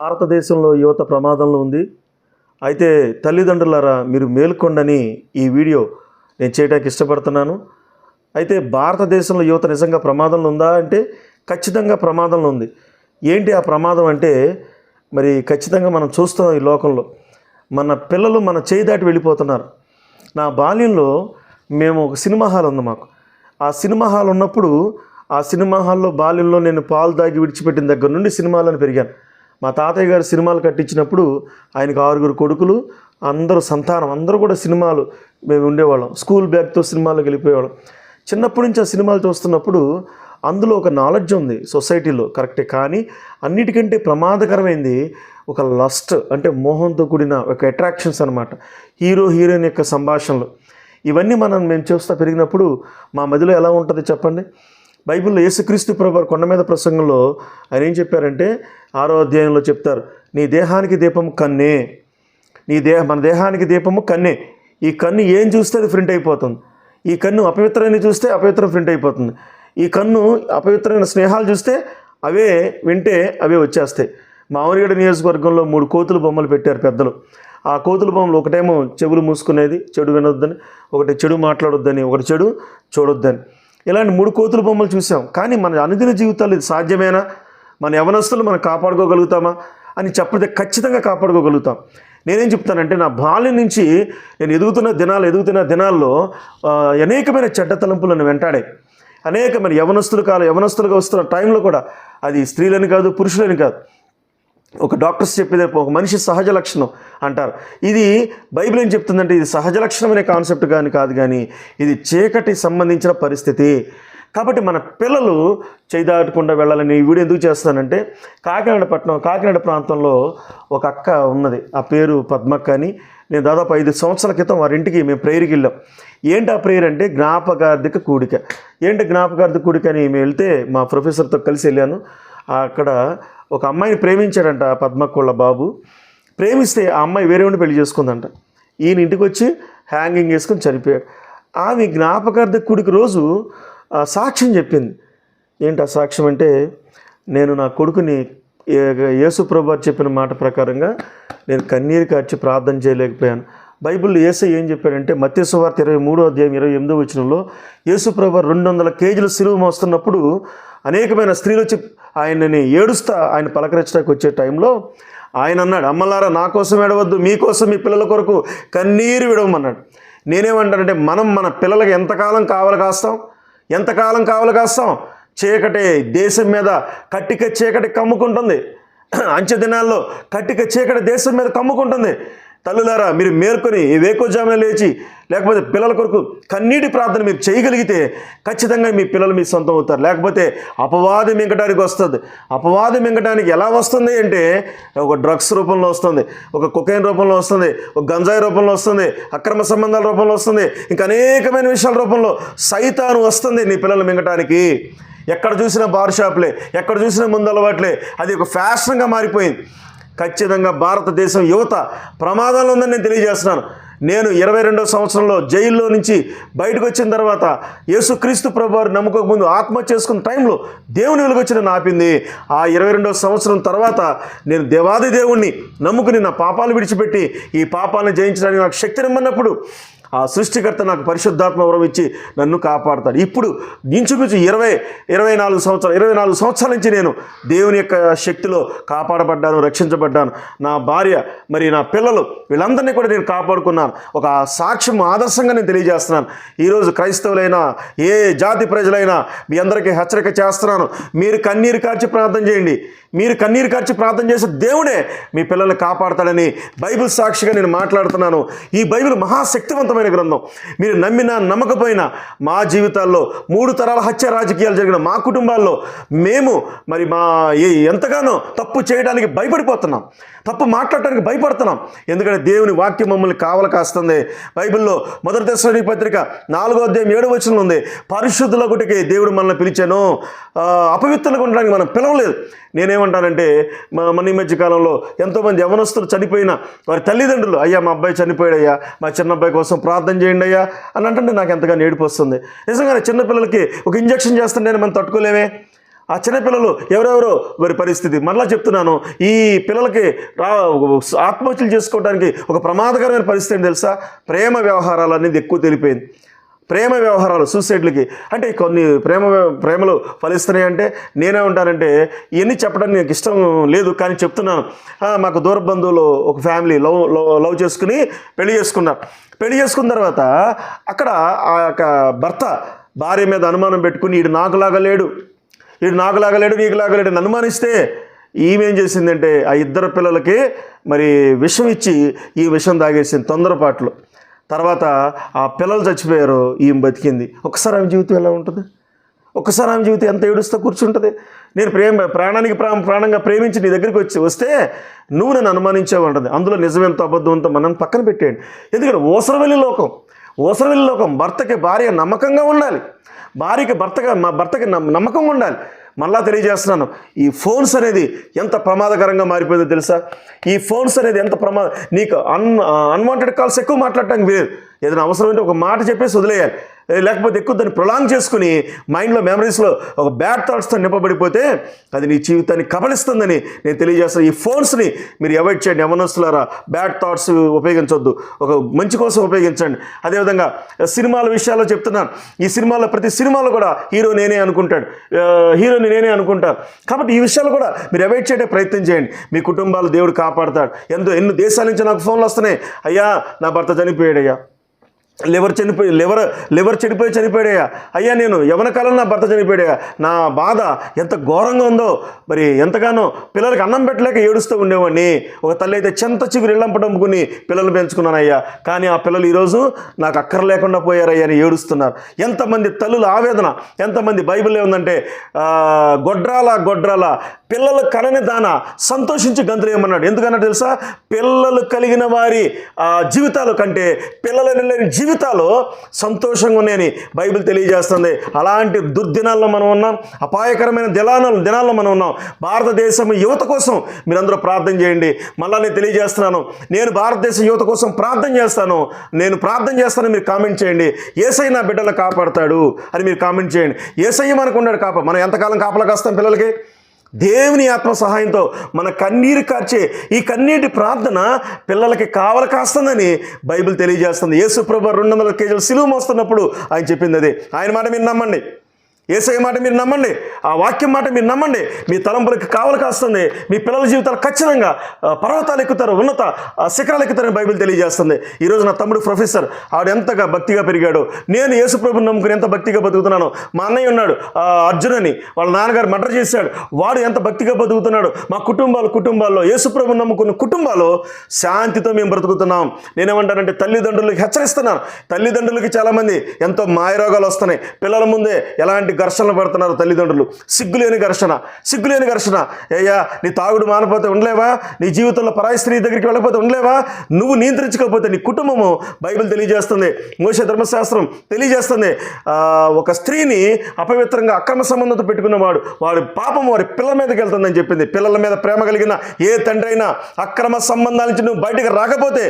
భారతదేశంలో యువత ప్రమాదంలో ఉంది. అయితే తల్లిదండ్రులారా మీరు మేల్కొండని ఈ వీడియో నేను చేయడానికి ఇష్టపడుతున్నాను. అయితే భారతదేశంలో యువత నిజంగా ప్రమాదంలో ఉందా అంటే ఖచ్చితంగా ప్రమాదంలో ఉంది. ఏంటి ఆ ప్రమాదం అంటే మరి ఖచ్చితంగా మనం చూస్తాం ఈ లోకంలో. మన పిల్లలు మన చేయి దాటి వెళ్ళిపోతున్నారు. నా బాల్యంలో మేము ఒక సినిమా హాల్ ఉంది మాకు. ఆ సినిమా హాల్ ఉన్నప్పుడు ఆ సినిమా హాల్లో బాల్యంలో నేను పాలు దాగి విడిచిపెట్టిన దగ్గర నుండి సినిమాలను పెరిగాను. మా తాతయ్య గారు సినిమాలు కట్టించినప్పుడు ఆయనకు ఆరుగురు కొడుకులు అందరూ సంతానం అందరూ కూడా సినిమాలు మేము ఉండేవాళ్ళం. స్కూల్ బ్యాగ్తో సినిమాలకు వెళ్ళిపోయేవాళ్ళం. చిన్నప్పటి నుంచి ఆ సినిమాలు చూస్తున్నప్పుడు అందులో ఒక నాలెడ్జ్ ఉంది సొసైటీలో కరెక్టే. కానీ అన్నిటికంటే ప్రమాదకరమైంది ఒక లస్ట్ అంటే మోహంతో కూడిన ఒక అట్రాక్షన్స్ అనమాట హీరో హీరోయిన్ యొక్క సంభాషణలు. ఇవన్నీ మనం మేము చూస్తా పెరిగినప్పుడు మా మదిలో ఎలా ఉంటుంది చెప్పండి? బైబిల్లో యేసుక్రీస్తు ప్రభు కొండ మీద ప్రసంగంలో ఆయన ఏం చెప్పారంటే ఆరో అధ్యాయంలో చెప్తారు నీ దేహానికి దీపం కన్నే నీ దేహ మన దేహానికి దీపము కన్నే. ఈ కన్ను ఏం చూస్తే అది ప్రింట్ అయిపోతుంది. ఈ కన్ను అపవిత్రాన్ని చూస్తే అపవిత్రం ప్రింట్ అయిపోతుంది. ఈ కన్ను అపవిత్రమైన స్నేహాలు చూస్తే అవే వింటే అవే వచ్చేస్తాయి. మామిడిగడ నియోజకవర్గంలో మూడు కోతుల బొమ్మలు పెట్టారు పెద్దలు. ఆ కోతుల బొమ్మలు ఒకటేమో చెవులు మూసుకునేది చెడు వినొద్దని ఒకటి చెడు మాట్లాడొద్దని ఒకటి చెడు చూడొద్దని. ఇలాంటి మూడు కోతుల బొమ్మలు చూసాం. కానీ మన అనుదిన జీవితాలు ఇది సాధ్యమేనా? మన యవనస్తులు మనం కాపాడుకోగలుగుతామా? అని చెప్పితే ఖచ్చితంగా కాపాడుకోగలుగుతాం. నేనేం చెప్తానంటే నా బాల్యం నుంచి నేను ఎదుగుతున్న దినాలు ఎదుగుతున్న దినాల్లో అనేకమైన చెడ్డ తలంపులను వెంటాడే అనేకమైన యవనస్తులు కాదు యవనస్తులుగా వస్తున్న టైంలో కూడా అది స్త్రీలని కాదు పురుషులని కాదు. ఒక డాక్టర్స్ చెప్పేది ఒక మనిషి సహజ లక్షణం అంటారు. ఇది బైబిల్ ఏం చెప్తుందంటే ఇది సహజ లక్షణం అనే కాన్సెప్ట్ కానీ కాదు కానీ ఇది చీకటి సంబంధించిన పరిస్థితి. కాబట్టి మన పిల్లలు చేదాటకుండా వెళ్ళాలని వీడు ఎందుకు చేస్తానంటే కాకినాడ పట్టణం కాకినాడ ప్రాంతంలో ఒక అక్క ఉన్నది. ఆ పేరు పద్మక్క అని. నేను దాదాపు ఐదు సంవత్సరాల క్రితం వారింటికి మేము ప్రేయర్కి వెళ్ళాం. ఏంటి ఆ ప్రేయర్ అంటే జ్ఞాపకార్థిక కూడిక. ఏంటి జ్ఞాపకార్థిక కూడిక అని మేము వెళ్తే మా ప్రొఫెసర్తో కలిసి వెళ్ళాను. అక్కడ ఒక అమ్మాయిని ప్రేమించాడంట ఆ బాబు. ప్రేమిస్తే ఆ అమ్మాయి వేరే ఉండి పెళ్ళి చేసుకుందంట. ఈయన ఇంటికి వచ్చి హ్యాంగింగ్ వేసుకొని చనిపోయాడు. ఆమె జ్ఞాపకార్థ కూడికి రోజు సాక్ష్యం చెప్పింది. ఏంటి ఆ సాక్ష్యం అంటే నేను నా కొడుకుని ఏ- యేసు చెప్పిన మాట ప్రకారంగా నేను కన్నీరు కార్చి ప్రార్థన చేయలేకపోయాను. బైబిల్లో ఏసై ఏం చెప్పాడంటే మత్స్యవార్త ఇరవై మూడో అధ్యాయం ఇరవై ఎనిమిదో వచనంలో యేసు రెండు వందల కేజీల సిలువ మోస్తున్నప్పుడు అనేకమైన స్త్రీలు వచ్చి ఆయనని ఏడుస్తా ఆయన పలకరించడానికి వచ్చే టైంలో ఆయన అన్నాడు అమ్మలారా నా కోసం ఏడవద్దు మీకోసం మీ పిల్లల కొరకు కన్నీరు విడవమన్నాడు. నేనేమంటానంటే మనం మన పిల్లలకి ఎంతకాలం కావాలి కాస్తాం? ఎంతకాలం కావాలి కాస్తాం? చీకటి దేశం మీద కట్టిక చీకటి కమ్ముకుంటుంది. అంచె దినాల్లో కట్టిక చీకటి దేశం మీద కమ్ముకుంటుంది. తల్లులారా మీరు మేల్కొని వేకోజామున లేచి లేకపోతే పిల్లల కొరకు కన్నీటి ప్రార్థన మీరు చేయగలిగితే ఖచ్చితంగా మీ పిల్లలు మీ సొంతం అవుతారు. లేకపోతే అపవాదం మింగటానికి వస్తుంది. అపవాదం మింగటానికి ఎలా వస్తుంది అంటే ఒక డ్రగ్స్ రూపంలో వస్తుంది ఒక కుకైన్ రూపంలో వస్తుంది ఒక గంజాయి రూపంలో వస్తుంది అక్రమ సంబంధాల రూపంలో వస్తుంది ఇంకా అనేకమైన విషయాల రూపంలో సైతాను వస్తుంది నీ పిల్లలు మింగటానికి. ఎక్కడ చూసినా బార్ షాప్లే ఎక్కడ చూసినా ముందు అలవాట్లే అది ఒక ఫ్యాషన్గా మారిపోయింది. ఖచ్చితంగా భారతదేశం యువత ప్రమాదంలో ఉందని నేను తెలియజేస్తున్నాను. నేను ఇరవై రెండో సంవత్సరంలో జైల్లో నుంచి బయటకు వచ్చిన తర్వాత యేసుక్రీస్తు ప్రభువారు నమ్మకముందు ఆత్మహత్య చేసుకున్న టైంలో దేవుని వెలుగొచ్చిన నాపింది ఆ ఇరవై రెండో సంవత్సరం తర్వాత నేను దేవాది దేవుణ్ణి నమ్ముకుని నా పాపాలు విడిచిపెట్టి ఈ పాపాలను జయించడానికి నాకు శక్తినిమ్మన్నప్పుడు ఆ సృష్టికర్త నాకు పరిశుద్ధాత్మ వరం ఇచ్చి నన్ను కాపాడతాడు. ఇప్పుడు ఇంచుమించు ఇరవై ఇరవై నాలుగు సంవత్సరాలు ఇరవై నాలుగు సంవత్సరాల నుంచి నేను దేవుని యొక్క శక్తిలో కాపాడబడ్డాను రక్షించబడ్డాను. నా భార్య మరి నా పిల్లలు వీళ్ళందరినీ కూడా నేను కాపాడుకున్నాను. ఒక సాక్ష్యం ఆదర్శంగా నేను తెలియజేస్తున్నాను. ఈరోజు క్రైస్తవులైనా ఏ జాతి ప్రజలైనా మీ అందరికీ హెచ్చరిక చేస్తున్నాను. మీరు కన్నీరు కార్చి ప్రార్థన చేయండి. మీరు కన్నీరు ఖర్చు ప్రార్థన చేసే దేవుడే మీ పిల్లల్ని కాపాడతాడని బైబిల్ సాక్షిగా నేను మాట్లాడుతున్నాను. ఈ బైబిల్ మహాశక్తివంతమైన గ్రంథం. మీరు నమ్మినా నమ్మకపోయినా మా జీవితాల్లో మూడు తరాల హత్య రాజకీయాలు జరిగిన మా కుటుంబాల్లో మేము మరి మా ఎంతగానో తప్పు చేయడానికి భయపడిపోతున్నాం. తప్పు మాట్లాడటానికి భయపడుతున్నాం. ఎందుకంటే దేవుని వాక్యం మమ్మల్ని కావల కాస్తుంది. బైబిల్లో మొదటి దశ పత్రిక నాలుగో అధ్యాయం ఏడు వచనం ఉంది. పరిశుద్ధుల గుటికి దేవుడు మనల్ని పిలిచాను. అపవిత్రులుగా ఉండడానికి మనం పిలవలేదు. నేనేమంటానంటే మా మన ఈ మధ్య కాలంలో ఎంతోమంది యవనస్తులు చనిపోయిన వారి తల్లిదండ్రులు అయ్యా మా అబ్బాయి చనిపోయాడయ్యా మా చిన్న అబ్బాయి కోసం ప్రార్థన చేయండి అయ్యా అని అంటే నాకు ఎంతగా నేడుపు వస్తుంది. నిజంగానే చిన్నపిల్లలకి ఒక ఇంజక్షన్ చేస్తుంటే మనం తట్టుకోలేమే? ఆ చిన్నపిల్లలు ఎవరెవరో వారి పరిస్థితి. మరలా చెప్తున్నాను ఈ పిల్లలకి రా ఆత్మహత్యలు చేసుకోవడానికి ఒక ప్రమాదకరమైన పరిస్థితి తెలుసా? ప్రేమ వ్యవహారాలు అనేది ఎక్కువ తెలిపోయింది. ప్రేమ వ్యవహారాలు సూసైడ్లకి అంటే కొన్ని ప్రేమ ప్రేమలు ఫలిస్తున్నాయి అంటే నేనే ఉంటానంటే ఇవన్నీ చెప్పడానికి నాకు ఇష్టం లేదు కానీ చెప్తున్నాను. మాకు దూర బంధువులు ఒక ఫ్యామిలీ లవ్ లవ్ లవ్ చేసుకుని పెళ్ళి చేసుకున్నారు పెళ్ళి చేసుకున్న తర్వాత అక్కడ ఆ యొక్క భర్త భార్య మీద అనుమానం పెట్టుకుని ఈడు నాకులాగా లేడు. ఈడు నాకులాగా లేడు నీకులాగా లేడు అని అనుమానిస్తే ఈమె ఏం చేసిందంటే ఆ ఇద్దరు పిల్లలకి మరి విషం ఇచ్చి ఈ విషం తాగేసింది తొందరపాట్లు. తర్వాత ఆ పిల్లలు చచ్చిపోయారు ఈమె బతికింది. ఒకసారి ఆమె జీవితం ఎలా ఉంటుంది? ఒక్కసారి ఆమె జీవితం ఎంత ఏడుస్తూ కూర్చుంటుంది? నేను ప్రేమ ప్రాణానికి ప్రా ప్రాణంగా ప్రేమించి నీ దగ్గరికి వచ్చి వస్తే నువ్వు నన్ను అనుమానించావు అంటుంది. అందులో నిజమెంత అబద్ధంతో మనం పక్కన పెట్టేయండి. ఎందుకంటే ఓసరవెల్లి లోకం ఓసరవెల్లి లోకం భర్తకి భార్య నమ్మకంగా ఉండాలి. భార్యకి భర్తగా మా భర్తకి నమ్మ- నమ్మకంగా ఉండాలి. మళ్ళా తెలియజేస్తున్నాను. ఈ ఫోన్స్ అనేది ఎంత ప్రమాదకరంగా మారిపోయిందో తెలుసా? ఈ ఫోన్స్ అనేది ఎంత ప్రమాద నీకు అన్ అన్వాంటెడ్ కాల్స్ ఎక్కువ మాట్లాడటానికి లేదు ఏదైనా అవసరం ఉంటే ఒక మాట చెప్పేసి వదిలేయాలి. లేకపోతే ఎక్కువ దాన్ని ప్రొలాంగ్ చేసుకుని మైండ్లో మెమరీస్లో ఒక బ్యాడ్ థాట్స్తో నింపబడిపోతే అది నీ జీవితాన్ని కబలిస్తుందని నేను తెలియజేస్తాను ఈ ఫోన్స్ని మీరు అవాయిడ్ చేయండి. యవనస్తులారా బ్యాడ్ థాట్స్ ఉపయోగించొద్దు. ఒక మంచి కోసం ఉపయోగించండి. అదేవిధంగా సినిమాల విషయాల్లో చెప్తున్నాను ఈ సినిమాలో ప్రతి సినిమాలో కూడా హీరో నేనే అనుకుంటాడు. హీరోని నేనే అనుకుంటాను. కాబట్టి ఈ విషయాలు కూడా మీరు అవాయిడ్ చేయడే ప్రయత్నం చేయండి. మీ కుటుంబాలు దేవుడు కాపాడతాడు. ఎంతో ఎన్ని దేశాల నుంచి నాకు ఫోన్లు వస్తున్నాయి. అయ్యా నా భర్త చనిపోయాడయ్యా. లివర్ చనిపోయి లివర్ లివర్ చెడిపోయి చనిపోయాడయ్యా. అయ్యా నేను యవన కాలం నా భర్త చనిపోయాడయ్యా. నా బాధ ఎంత ఘోరంగా ఉందో మరి ఎంతగానో పిల్లలకి అన్నం పెట్టలేక ఏడుస్తూ ఉండేవాడిని. ఒక తల్లి అయితే చెంత చిగురు ఇళ్ళంపడంపుకుని పిల్లలు పెంచుకున్నానయ్యా. కానీ ఆ పిల్లలు ఈరోజు నాకు అక్కర లేకుండా పోయారయ్యా అని ఏడుస్తున్నారు. ఎంతమంది తల్లుల ఆవేదన ఎంతమంది బైబిల్ ఏముందంటే గొడ్రాల గొడ్రాల పిల్లలు కనని దాన సంతోషించి గంతులేయమన్నాడు. ఎందుకన్నా తెలుసా? పిల్లలు కలిగిన వారి ఆ, కంటే పిల్లలు లేని జీవితాలు సంతోషంగా ఉన్నాయని బైబిల్ తెలియజేస్తుంది. అలాంటి దుర్దినాల్లో మనం ఉన్నాం అపాయకరమైన దినాల దినాల్లో మనం ఉన్నాం. భారతదేశం యువత కోసం మీరందరూ ప్రార్థన చేయండి. మళ్ళా నేను తెలియజేస్తున్నాను నేను భారతదేశ యువత కోసం ప్రార్థన చేస్తాను. నేను ప్రార్థన చేస్తాను మీరు కామెంట్ చేయండి. ఏసై నా బిడ్డలు కాపాడతాడు అని మీరు కామెంట్ చేయండి. ఏసై మనకు ఉన్నాడు మనం ఎంతకాలం కాపలా కాస్తాం పిల్లలకి? దేవుని ఆత్మ సహాయంతో మన కన్నీరు కార్చే ఈ కన్నీటి ప్రార్థన పిల్లలకి కావల కాస్తుందని బైబిల్ తెలియజేస్తుంది. యేసు ప్రభు రెండు వందల కేజీలు సిలువ మోస్తున్నప్పుడు ఆయన చెప్పింది అదే. ఆయన మాట మీరు నమ్మండి. ఏసఐ మాట మీరు నమ్మండి ఆ వాక్యం మాట మీరు నమ్మండి మీ తలంపులకు కావలి కాస్తుంది మీ పిల్లల జీవితాలు ఖచ్చితంగా పర్వతాలు ఎక్కుతారు ఉన్నత ఆ, శిఖరాలు ఎక్కుతారని బైబిల్ తెలియజేస్తుంది. ఈరోజు నా తమ్ముడు ప్రొఫెసర్ ఆవిడ ఎంతగా భక్తిగా పెరిగాడు నేను యేసు ప్రభుని నమ్ముకుని ఎంత భక్తిగా బతుకుతున్నాను మా అన్నయ్య ఉన్నాడు అర్జునని అర్జున్ అని వాళ్ళ నాన్నగారు మర్డర్ చేశాడు వాడు ఎంత భక్తిగా బతుకుతున్నాడు మా కుటుంబాలు కుటుంబాల్లో యేసు ప్రభుని నమ్ముకున్న కుటుంబాలు శాంతితో మేము బ్రతుకుతున్నాం. నేనేమంటానంటే తల్లిదండ్రులకు హెచ్చరిస్తున్నాను. తల్లిదండ్రులకి చాలామంది ఎంతో మాయరోగాలు వస్తున్నాయి. పిల్లల ముందే ఎలాంటి ఘర్షణలు పడుతున్నారు తల్లిదండ్రులు. సిగ్గులేని ఘర్షణ సిగ్గులేని ఘర్షణ. అయ్యా నీ తాగుడు మానపోతే ఉండలేవా? నీ జీవితంలో పరాయి స్త్రీ దగ్గరికి వెళ్ళకపోతే ఉండలేవా? నువ్వు నియంత్రించకపోతే నీ కుటుంబము బైబిల్ తెలియజేస్తుంది మోస ధర్మశాస్త్రం తెలియజేస్తుంది. ఒక స్త్రీని అపవిత్రంగా అక్రమ సంబంధంతో పెట్టుకున్నవాడు వాడి పాపం వారి పిల్లల మీదకి వెళ్తుందని చెప్పింది. పిల్లల మీద ప్రేమ కలిగిన ఏ తండ్రి అయినా అక్రమ సంబంధాల నుంచి నువ్వు బయటకు రాకపోతే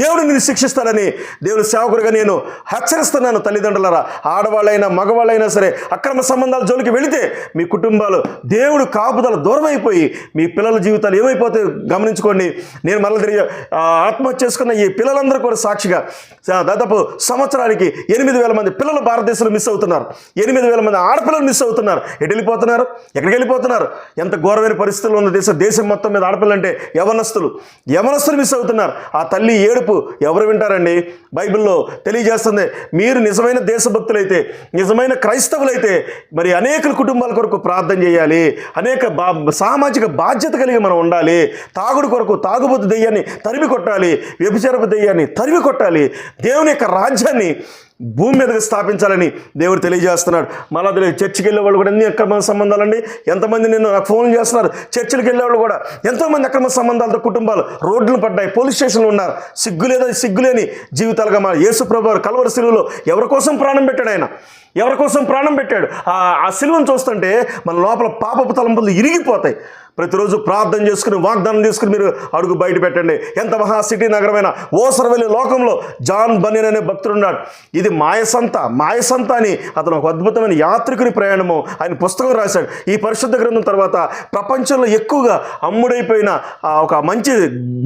దేవుడు నిన్ను శిక్షిస్తాడని దేవుని సేవకుడిగా నేను హెచ్చరిస్తున్నాను తల్లిదండ్రులరా. ఆడవాళ్ళైనా మగవాళ్ళైనా సరే అక్రమ సంబంధాల జోలికి వెళితే మీ కుటుంబాలు దేవుడు కాపుదల దూరం అయిపోయి మీ పిల్లల జీవితాలు ఏమైపోతాయో గమనించుకోండి. నేను మళ్ళీ తిరిగి ఆత్మహత్య చేసుకున్న ఈ పిల్లలందరూ కూడా సాక్షిగా దాదాపు సంవత్సరానికి ఎనిమిది వేల మంది పిల్లలు భారతదేశంలో మిస్ అవుతున్నారు. ఎనిమిది వేల మంది ఆడపిల్లలు మిస్ అవుతున్నారు. ఎటు వెళ్ళిపోతున్నారు? ఎక్కడికి వెళ్ళిపోతున్నారు? ఎంత ఘోరమైన పరిస్థితుల్లో ఉన్న దేశం దేశం మొత్తం మీద ఆడపిల్లంటే అంటే యవనస్తులు. యవనస్తులు మిస్ అవుతున్నారు. ఆ తల్లి ఏడుపు ఎవరు వింటారండి? బైబిల్లో తెలియజేస్తుంది. మీరు నిజమైన దేశభక్తులైతే నిజమైన క్రైస్తవులైతే మరి అనేక కుటుంబాల కొరకు ప్రార్థన చేయాలి. అనేక బా సామాజిక బాధ్యత కలిగి మనం ఉండాలి. తాగుడు కొరకు తాగుబోతు దెయ్యాన్ని తరిమి కొట్టాలి. వ్యభిచారపు దెయ్యాన్ని తరిమి కొట్టాలి. దేవుని యొక్క రాజ్యాన్ని భూమి మీదకి స్థాపించాలని దేవుడు తెలియజేస్తున్నాడు. మళ్ళీ తెలియదు చర్చికి వెళ్ళే వాళ్ళు కూడా ఎన్ని అక్రమ సంబంధాలండి? ఎంతమంది నిన్ను నాకు ఫోన్ చేస్తున్నారు? చర్చిలకు వెళ్ళే వాళ్ళు కూడా ఎంతోమంది అక్రమ సంబంధాలతో కుటుంబాలు రోడ్లు పడ్డాయి పోలీస్ స్టేషన్లు ఉన్నారు. సిగ్గులేదని సిగ్గులేని జీవితాలుగా మా యేసు ప్రభు కలవర శిలువలో ఎవరి కోసం ప్రాణం పెట్టాడు ఆయన? ఎవరి కోసం ప్రాణం పెట్టాడు? ఆ ఆ సిలువను చూస్తుంటే మన లోపల పాపపు తలంపులు ఇరిగిపోతాయి. ప్రతిరోజు ప్రార్థన చేసుకుని వాగ్దానం చేసుకుని మీరు అడుగు బయట పెట్టండి. ఎంత మహా సిటీ నగరమైన ఓసరవెల్లి లోకంలో జాన్ బనిన్ అనే భక్తుడు ఉన్నాడు. ఇది మాయసంత మాయసంత అని అతను ఒక అద్భుతమైన యాత్రికుని ప్రయాణము ఆయన పుస్తకం రాశాడు. ఈ పరిశుద్ధ గ్రంథం తర్వాత ప్రపంచంలో ఎక్కువగా అమ్ముడైపోయిన ఒక మంచి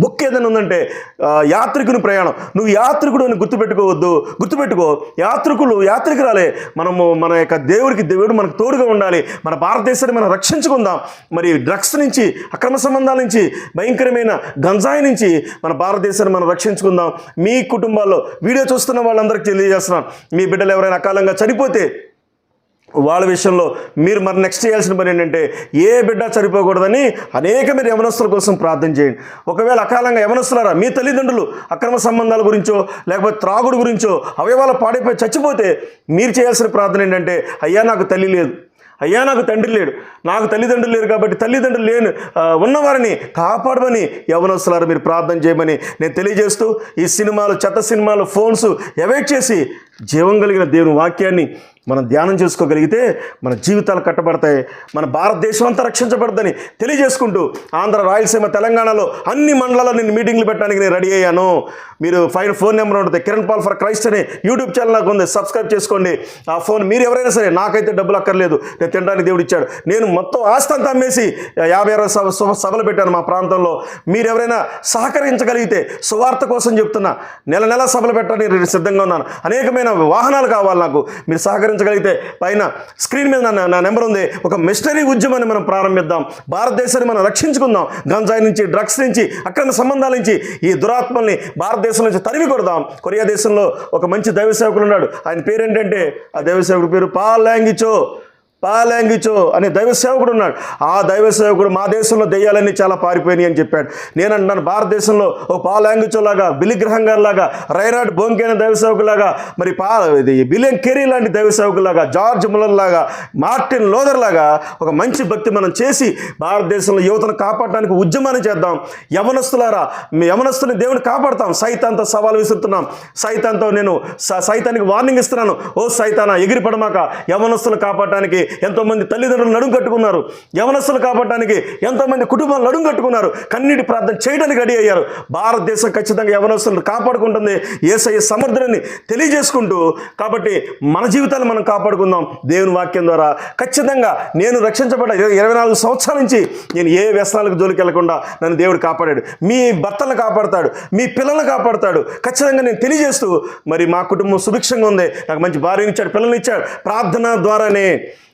బుక్ ఏదైనా ఉందంటే యాత్రికుని ప్రయాణం. నువ్వు యాత్రికుడు అని గుర్తుపెట్టుకోవద్దు. గుర్తుపెట్టుకో యాత్రికులు యాత్రికురాలే మనము మన యొక్క దేవుడికి దేవుడు మనకు తోడుగా ఉండాలి. మన భారతదేశాన్ని మనం రక్షించుకుందాం. మరి డ్రగ్స్ నుంచి అక్రమ సంబంధాల నుంచి భయంకరమైన గంజాయి నుంచి మన భారతదేశాన్ని మనం రక్షించుకుందాం. మీ కుటుంబాల్లో వీడియో చూస్తున్న వాళ్ళందరికీ తెలియజేస్తున్నాం మీ బిడ్డలు ఎవరైనా అకాలంగా చనిపోతే వాళ్ళ విషయంలో మీరు మరి నెక్స్ట్ చేయాల్సిన పని ఏంటంటే ఏ బిడ్డ చనిపోకూడదని అనేక మీరు యవనస్తుల కోసం ప్రార్థన చేయండి. ఒకవేళ అకాలంగా యవనస్తులారా మీ తల్లిదండ్రులు అక్రమ సంబంధాల గురించో లేకపోతే త్రాగుడు గురించో అవయవాల పాడైపోయి చచ్చిపోతే మీరు చేయాల్సిన ప్రార్థన ఏంటంటే అయ్యా నాకు తల్లి లేదు. అయ్యా నాకు తండ్రి లేడు. నాకు తల్లిదండ్రులు లేరు కాబట్టి తల్లిదండ్రులు లేని ఉన్నవారిని కాపాడమని యవనస్తులారు మీరు ప్రార్థన చేయమని నేను తెలియజేస్తూ ఈ సినిమాలు చెత్త సినిమాలు ఫోన్స్ ఎవైట్ చేసి జీవం కలిగిన దేవుని వాక్యాన్ని మనం ధ్యానం చేసుకోగలిగితే మన జీవితాలు కట్టబడతాయి. మన భారతదేశం అంతా రక్షించబడదని తెలియజేసుకుంటూ ఆంధ్ర రాయలసీమ తెలంగాణలో అన్ని మండలాల్లో నేను మీటింగ్లు పెట్టడానికి నేను రెడీ అయ్యాను. మీరు ఫైన్ ఫోన్ నెంబర్ ఉంటుంది. కిరణ్ పాల్ ఫర్ క్రైస్ట్ అనే యూట్యూబ్ ఛానల్ నాకు ఉంది. సబ్స్క్రైబ్ చేసుకోండి. ఆ ఫోన్ మీరు ఎవరైనా సరే నాకైతే డబ్బులు అక్కర్లేదు. నేను తినడానికి దేవుడు ఇచ్చాడు. నేను మొత్తం ఆస్తి అంతా అమ్మేసి యాభై అరవై సభ సభ- సభలు పెట్టాను మా ప్రాంతంలో. మీరు ఎవరైనా సహకరించగలిగితే సువార్త కోసం చెప్తున్నా. నెల నెల సభలు పెట్టడానికి నేను సిద్ధంగా ఉన్నాను. అనేకమైన వాహనాలు కావాలి నాకు. మీరు సహకరించగలిగితే పైన స్క్రీన్ మీద నా నా నెంబర్ ఉంది. ఒక మిషనరీ ఉద్యమాన్ని మనం ప్రారంభిద్దాం. భారతదేశాన్ని మనం రక్షించుకుందాం. గంజాయి నుంచి డ్రగ్స్ నుంచి అక్రమ సంబంధాల నుంచి ఈ దురాత్మల్ని భారతదేశం నుంచి తరిమి కొడదాం. కొరియా దేశంలో ఒక మంచి దైవ సేవకులు ఉన్నాడు. ఆయన పేరేంటంటే? ఆ దైవ సేవకుడి పేరు పాలాంగిచో పాలాంగిచో అనే దైవ సేవకుడు ఉన్నాడు. ఆ దైవ సేవకుడు మా దేశంలో దెయ్యాలన్నీ చాలా పారిపోయినాయి అని చెప్పాడు. నేను అంటున్నాను భారతదేశంలో ఓ పాలాంగిచో లాగా బిలిగ్రహం గారు లాగా రైనాడ్ బోంకేన దైవ సేవకులాగా మరి పా ఇది బిలియన్ కెరీ లాంటి దైవ సేవకులాగా జార్జ్ ములర్ లాగా మార్టిన్ లోదర్ లాగా ఒక మంచి భక్తి మనం చేసి భారతదేశంలో యువతను కాపాడడానికి ఉద్యమాన్ని చేద్దాం. యవనస్తులారా మీ యవనస్తుని దేవుని కాపాడతాం. సైతాంతో సవాల్ విసురుతున్నాం. సైతాంతో నేను స- సైతానికి వార్నింగ్ ఇస్తున్నాను. ఓ సైతానా ఎగిరిపడమాక పడమాక కాపాడటానికి ఎంతోమంది తల్లిదండ్రులు నడుము కట్టుకున్నారు యవనస్తులు కాపాడటానికి ఎంతోమంది కుటుంబాలు నడుము కట్టుకున్నారు కన్నీటి ప్రార్థన చేయడానికి రెడీ అయ్యారు. భారతదేశం ఖచ్చితంగా యవనస్తులను కాపాడుకుంటుంది. ఏసయ్య సమర్థులని తెలియజేసుకుంటూ కాబట్టి మన జీవితాలు మనం కాపాడుకుందాం దేవుని వాక్యం ద్వారా. ఖచ్చితంగా నేను రక్షించబడ్డ ఇరవై ఇరవై నాలుగు సంవత్సరాల నుంచి నేను ఏ వ్యసనాలకు జోలికి వెళ్ళకుండా నన్ను దేవుడు కాపాడాడు. మీ భర్తలను కాపాడతాడు మీ పిల్లలను కాపాడతాడు. ఖచ్చితంగా నేను తెలియజేస్తూ మరి మా కుటుంబం సుభిక్షంగా ఉంది. నాకు మంచి భార్యనిచ్చాడు పిల్లల్ని ఇచ్చాడు. ప్రార్థన ద్వారానే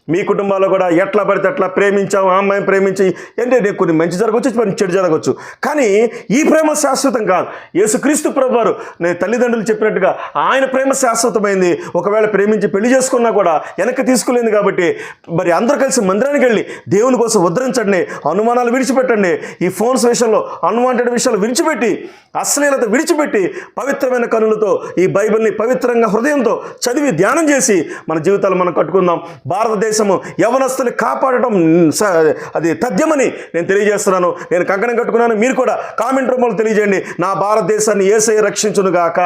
మీ కుటుంబాల్లో కూడా ఎట్లా పడితే అట్లా ప్రేమించాం ఆ అమ్మాయిని ప్రేమించి ఏంటంటే నీకు కొన్ని మంచి జరగవచ్చు కొన్ని చెడు జరగవచ్చు. కానీ ఈ ప్రేమ శాశ్వతం కాదు. యేసుక్రీస్తు ప్రభువారు నేను తల్లిదండ్రులు చెప్పినట్టుగా ఆయన ప్రేమ శాశ్వతమైంది. ఒకవేళ ప్రేమించి పెళ్ళి చేసుకున్నా కూడా వెనక్కి తీసుకులేదు కాబట్టి మరి అందరూ కలిసి మందిరానికి వెళ్ళి దేవుని కోసం ఉద్ధరించండి అనుమానాలు విడిచిపెట్టండి ఈ ఫోన్స్ విషయంలో అన్వాంటెడ్ విషయాలు విడిచిపెట్టి అశ్లీలత విడిచిపెట్టి పవిత్రమైన కనులతో ఈ బైబిల్ని పవిత్రంగా హృదయంతో చదివి ధ్యానం చేసి మన జీవితాలు మనం కట్టుకుందాం. భారతదేశం దేశము యవనస్తుని కాపాడటం స- అది తథ్యమని నేను తెలియజేస్తున్నాను. నేను కంకణం కట్టుకున్నాను. మీరు కూడా కామెంట్ రూపంలో తెలియజేయండి. నా భారతదేశాన్ని ఏసై రక్షించును గాక.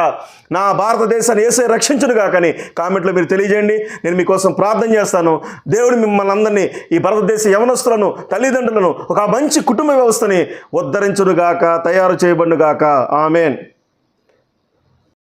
నా భారతదేశాన్ని ఏసై రక్షించునుగాక అని కామెంట్లో మీరు తెలియజేయండి. నేను మీకోసం ప్రార్థన చేస్తాను. దేవుడు మిమ్మల్ని అందరినీ ఈ భారతదేశ యవనస్తులను తల్లిదండ్రులను ఒక మంచి కుటుంబ వ్యవస్థని ఉద్ధరించునుగాక తయారు చేయబడుగాక ఆమెన్.